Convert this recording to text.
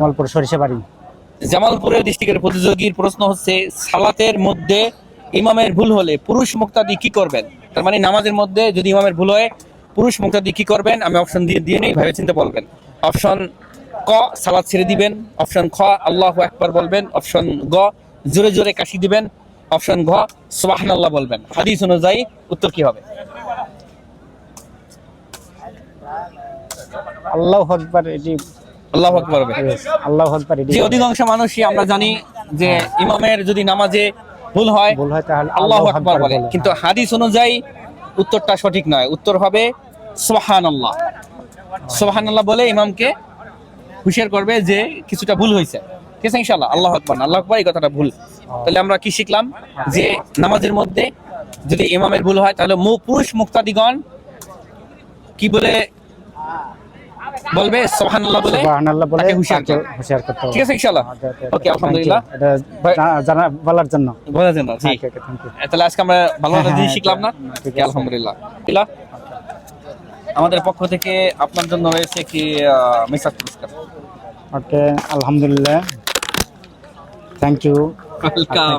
জামালপুর সরিষা বাড়ি। জামালপুরের ডিস্ট্রিক্টের প্রতিযোগীর প্রশ্ন হচ্ছে সালাতের মধ্যে ইমামের ভুল হলে পুরুষ মুক্তাদি কি করবেন? তার মানে নামাজের মধ্যে যদি ইমামের ভুল হয় পুরুষ মুক্তাদি কি করবেন? আমি অপশন দিয়ে দিয়ে নেই ভেবে চিন্তে বলবেন। অপশন ক সালাদ ছেড়ে দিবেন। অপশন খ আল্লাহ একবার বলবেন। অপশন গ জোরে জোরে কাশি দিবেন। অপশন ঘ সোহান আল্লাহ বলবেন। হাদিস অনুযায়ী উত্তর কি হবে? আল্লাহ আকবার এটি আল্লাহ আকবার আল্লাহ আকবার যে অধিকাংশ মানুষই আমরা জানি যে ইমামের যদি নামাজে ভুল হয় ভুল হয় তাহলে আল্লাহ আকবার বলে। কিন্তু হাদিস অনুযায়ী উত্তরটা সঠিক নয়। উত্তর হবে সোহান আল্লাহ সোহান আল্লাহ বলে ইমামকে হুঁশিয়ার করবে যে কিছুটা ভুল হয়েছে। ঠিক আছে ইনশাল্লাহ আল্লাহ আকবার আল্লাহ আকবার এই কথাটা ভুল। তাহলে আমরা কি শিখলাম? যে নামাজের মধ্যে যদি ইমামের ভুল হয় তাহলে মু- পুরুষ মুক্তাদিগণ কি বলে বলবে সোহান আল্লাহ বলে? সুবহানাল্লাহ বলে হুঁশিয়ার তাকে করতে হবে। ঠিক আছে ইনশাল্লাহ Okay, okay, ওকে আলহামদুলিল্লাহ। জানা বলার জন্য। বলে দেন না জি। Okay, okay, thank তাহলে আজকে আমরা ভালো হ্যাঁ, জিনিস হ্যাঁ, শিখলাম না? ঠিক আছে। আলহামদুলিল্লাহ। আমাদের পক্ষ থেকে আপনার জন্য রয়েছে কি মেসাজ পুরস্কার। ওকে আলহামদুলিল্লাহ। Thank you welcome